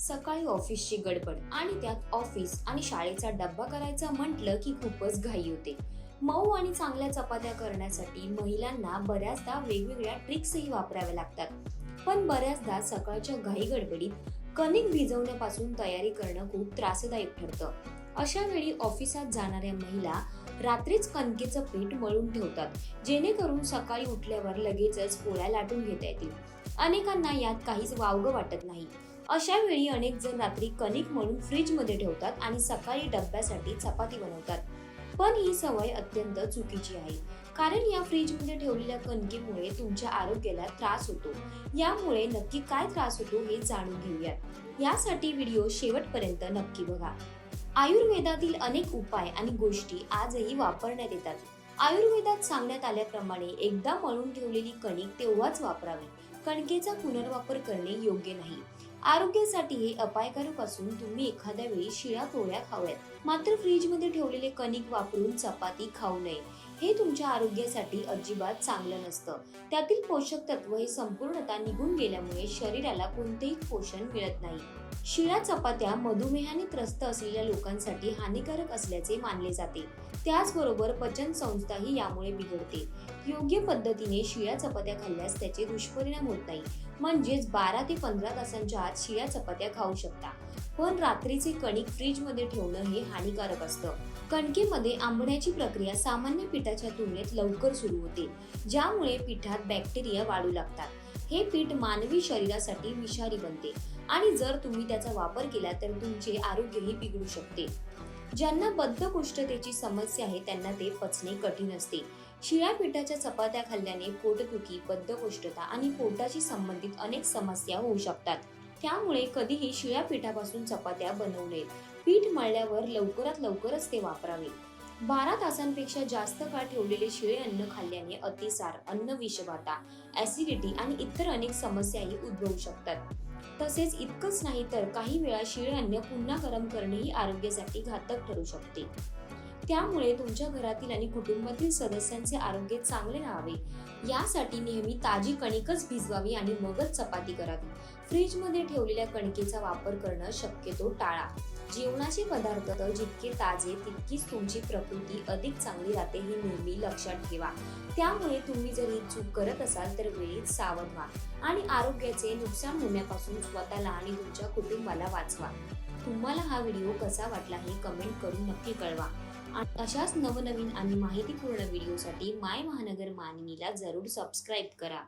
सकाळी ऑफिसची गडबड आणि त्यात ऑफिस आणि शाळेचा डब्बा करायचा म्हटलं की खूपच घाई होते. मऊ आणि चांगल्या चपात्या करण्यासाठी महिलांना बऱ्याचदा वेगवेगळ्या ट्रिक्सही वापराव्या लागतात. पण बऱ्याचदा सकाळच्या घाई गडबडीत कणिक भिजवण्यापासून तयारी करणं खूप त्रासदायक ठरतं. अशा वेळी ऑफिसात जाणाऱ्या महिला रात्रीच कणकेचं पीठ मळून ठेवतात जेणेकरून सकाळी उठल्यावर लगेचच पोळ्या लाटून घेता येतील. अनेकांना यात काहीच वावगं वाटत नाही. अशा वेळी अनेक जण रात्री कणिक म्हणून फ्रीजमध्ये ठेवतात आणि सकाळी डब्यासाठी चपाती बनवतात. पण ही सवय अत्यंत चुकीची आहे. कारण या फ्रीजमध्ये ठेवलेल्या कणकेमुळे तुमच्या आरोग्याला त्रास होतो. यामुळे नक्की काय त्रास होतो हे जाणून घेऊयात. यासाठी व्हिडिओ शेवटपर्यंत नक्की बघा. आयुर्वेदातील अनेक उपाय आणि गोष्टी आजही वापरण्यात येतात. आयुर्वेदात सांगण्यात आल्याप्रमाणे एकदा मळून ठेवलेली कणिक तेव्हाच वापरावी. कणकेचा पुनर्वापर करणे योग्य नाही. आरोग्यासाठी हे अपायकारक असून तुम्ही एखाद्या वेळी शिळ्या पोळ्या खाव्यात. मात्र फ्रीजमध्ये ठेवलेले कणिक वापरून चपाती खाऊ नये. हे तुमच्या आरोग्यासाठी अजिबात चांगलं नसतं. त्यातील पोषक तत्व हे संपूर्णतः निघून गेल्यामुळे शरीराला कोणतेही पोषण मिळत नाही. शिळ्या चपात्या मधुमेहाने त्रस्त असलेल्या लोकांसाठी हानिकारक असल्याचे मानले जाते. त्याचबरोबर पचन संस्थाही यामुळे बिघडते. योग्य पद्धतीने शिळ्या चपात्या खाल्ल्यास त्याचे दुष्परिणाम होत नाही. म्हणजेच बारा ते पंधरा तासांच्या आत शिळ्या चपात्या खाऊ शकता. पण रात्रीचे कणिक फ्रीजमध्ये ठेवणं हे हानिकारक असतं. कणकेमध्ये आंबण्याची प्रक्रिया सामान्य पिठाच्या तुलनेत लवकर सुरू होते. ज्यामुळे पिठात बॅक्टेरिया वाढू लागतात. हे पीठ मानवी शरीरासाठी विषारी बनते आणि जर तुम्ही त्याचा वापर केला तर तुमचे आरोग्यही बिघडू शकते. ज्यांना बद्धकोष्ठतेची समस्या आहे त्यांना ते पचणे कठीण असते. शिळ्या पिठाच्या चपात्या खाल्ल्याने पोटदुखी बद्धकोष्ठता आणि पोटाशी संबंधित अनेक समस्या होऊ शकतात. त्यामुळे कधीही शिळ्या पिठापासून चपात्या बनवू नयेत पीठ मळल्यावर लवकरात लवकरच ते वापरावे. बारा तासांपेक्षा जास्त काळ ठेवलेले शिळे अन्न खाल्ल्याने अतिसार अन्न विषबाधा ऍसिडिटी आणि इतर अनेक समस्याही उद्भवू शकतात. तसेच इतकंच नाही तर काही वेळा शिळे अन्न पुन्हा गरम करणेही आरोग्यासाठी घातक ठरू शकते. त्यामुळे तुमच्या घरातील आणि कुटुंबातील सदस्यांचे आरोग्य चांगले राहावे. यासाठी नेहमी ताजी कणिकच भिजवावी आणि मगच चपाती करावी. फ्रीजमध्ये ठेवलेल्या कणकेचा वापर करणं शक्यतो टाळा. जेवणाचे पदार्थ तर जितके ताजे तितकीच तुमची प्रकृती अधिक चांगली राहते हे नेहमी लक्षात ठेवा. त्यामुळे तुम्ही जर ही चूक करत असाल तर वेळेत सावध व्हा आणि आरोग्याचे नुकसान होण्यापासून स्वतःला आणि तुमच्या कुटुंबाला वाचवा. तुम्हाला हा व्हिडिओ कसा वाटला हे कमेंट करून नक्की कळवा. आणि अशाच नवनवीन आणि माहितीपूर्ण व्हिडिओसाठी माय महानगर मानिनीला जरूर सबस्क्राईब करा.